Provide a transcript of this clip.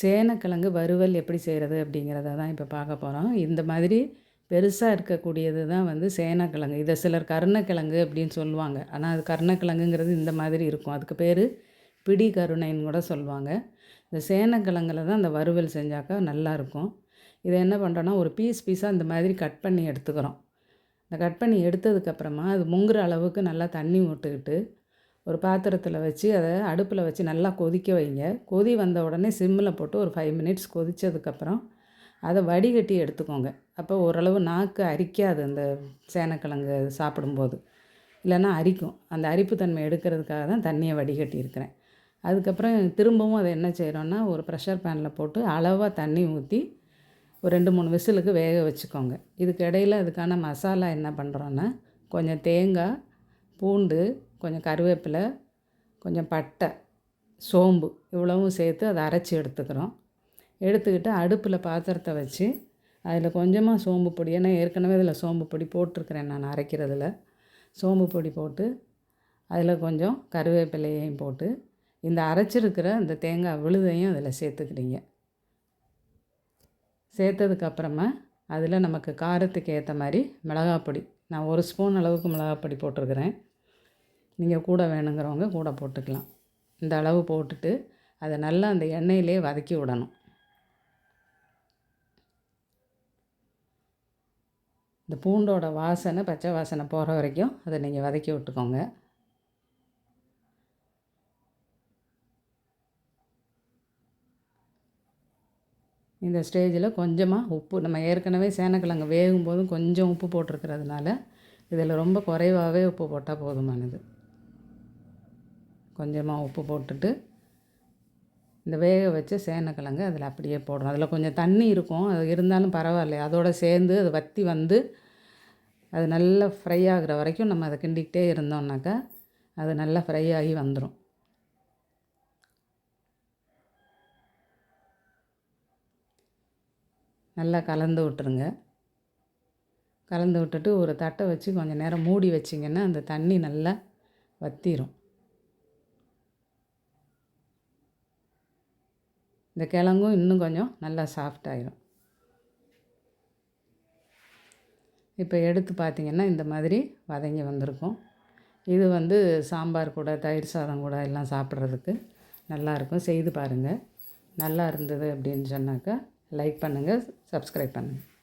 சேனக்கிழங்கு வறுவல் எப்படி செய்கிறது அப்படிங்கிறத தான் இப்போ பார்க்க போகிறோம் இந்த மாதிரி பெருசாக இருக்கக்கூடியது தான் வந்து சேனக்கிழங்கு. இதை சிலர் கருணக்கிழங்கு அப்படின்னு சொல்லுவாங்க. ஆனால் அது கருணக்கிழங்குங்கிறது இந்த மாதிரி இருக்கும். அதுக்கு பேர் பிடி கருணைன்னு கூட சொல்லுவாங்க. இந்த சேனக்கிழங்குல தான் அந்த வறுவல் செஞ்சாக்கா நல்லாயிருக்கும் இதை என்ன பண்ணுறோன்னா ஒரு பீஸ் பீஸாக இந்த மாதிரி கட் பண்ணி எடுத்துக்கிறோம். இந்த கட் பண்ணி எடுத்ததுக்கப்புறமா அது முங்குற அளவுக்கு நல்லா தண்ணி விட்டுக்கிட்டு ஒரு பாத்திரத்தில் வச்சு அதை அடுப்பில் வச்சு நல்லா கொதிக்க வைங்க. கொதி வந்த உடனே சிம்மில் போட்டு ஒரு ஃபைவ் மினிட்ஸ் கொதித்ததுக்கப்புறம் அதை வடிகட்டி எடுத்துக்கோங்க. அப்போ ஓரளவு நாக்கு அரிக்காது அந்த சேனக்கிழங்கு சாப்பிடும்போது. இல்லைன்னா அரிக்கும். அந்த அரிப்பு தன்மை எடுக்கிறதுக்காக தான் தண்ணியை வடிகட்டி இருக்கிறேன். அதுக்கப்புறம் திரும்பவும் அதை என்ன செய்கிறோன்னா ஒரு ப்ரெஷர் பேனில் போட்டு அளவாக தண்ணி ஊற்றி ஒரு ரெண்டு மூணு விசிலுக்கு வேக வச்சுக்கோங்க. இதுக்கு இடையில் அதுக்கான மசாலா என்ன பண்ணுறோன்னா கொஞ்சம் தேங்காய் பூண்டு கொஞ்சம் கருவேப்பிலை கொஞ்சம் பட்டை சோம்பு இவ்வளவும் சேர்த்து அதை அரைச்சி எடுத்துக்கிறோம். எடுத்துக்கிட்டு அடுப்பில் பாத்திரத்தை வச்சு அதில் கொஞ்சமாக சோம்பு பொடி ஏன்னா ஏற்கனவே இதில் சோம்பு பொடி போட்டிருக்கிறேன் நான் அரைக்கிறதுல. சோம்பு பொடி போட்டு அதில் கொஞ்சம் கருவேப்பிலையையும் போட்டு இந்த அரைச்சிருக்கிற இந்த தேங்காய் விழுதையும் அதில் சேர்த்துக்கிறீங்க சேர்த்ததுக்கப்புறமா அதில் நமக்கு காரத்துக்கு ஏற்ற மாதிரி மிளகாய் பொடி நான் ஒரு ஸ்பூன் அளவுக்கு மிளகாப்பொடி போட்டிருக்கிறேன். நீங்கள் கூட வேணுங்கிறவங்க கூட போட்டுக்கலாம். இந்த அளவு போட்டுட்டு அதை நல்லா அந்த எண்ணெயிலே வதக்கி விடணும். இந்த பூண்டோட வாசனை பச்சை வாசனை போகிற வரைக்கும் அதை நீங்கள் வதக்கி விட்டுக்கோங்க. இந்த ஸ்டேஜில் கொஞ்சமாக உப்பு நம்ம ஏற்கனவே சேனக்கிழங்கு வேகும் போதும் கொஞ்சம் உப்பு போட்டிருக்கிறதுனால இதில் ரொம்ப குறைவாகவே உப்பு போட்டால் போதுமானது. கொஞ்சமாக உப்பு போட்டுட்டு இந்த வேக வச்ச சேனக்கிழங்கு அதில் அப்படியே போடுறோம் அதில் கொஞ்சம் தண்ணி இருக்கும். அது இருந்தாலும் பரவாயில்ல. அதோடு சேர்ந்து அது வற்றி வந்து அது நல்லா ஃப்ரை ஆகிற வரைக்கும் நம்ம அதை கிண்டிக்கிட்டே இருந்தோம்னாக்கா அது நல்லா ஃப்ரை ஆகி வந்துடும் நல்லா கலந்து விட்டுருங்க. கலந்து விட்டுட்டு ஒரு தட்டை வச்சு கொஞ்சம் நேரம் மூடி வச்சிங்கன்னா அந்த தண்ணி நல்லா வற்றிடும் இந்த கிழங்கும் இன்னும் கொஞ்சம் நல்லா சாஃப்ட் இப்போ எடுத்து பார்த்திங்கன்னா இந்த மாதிரி வதங்கி வந்திருக்கும். இது வந்து சாம்பார் கூட தயிர் சாதம் கூட எல்லாம் சாப்பிட்றதுக்கு நல்லாயிருக்கும் செய்து பாருங்கள் நல்லா இருந்தது அப்படின்னு சொன்னாக்கா லைக் பண்ணுங்கள் சப்ஸ்கிரைப் பண்ணுங்கள்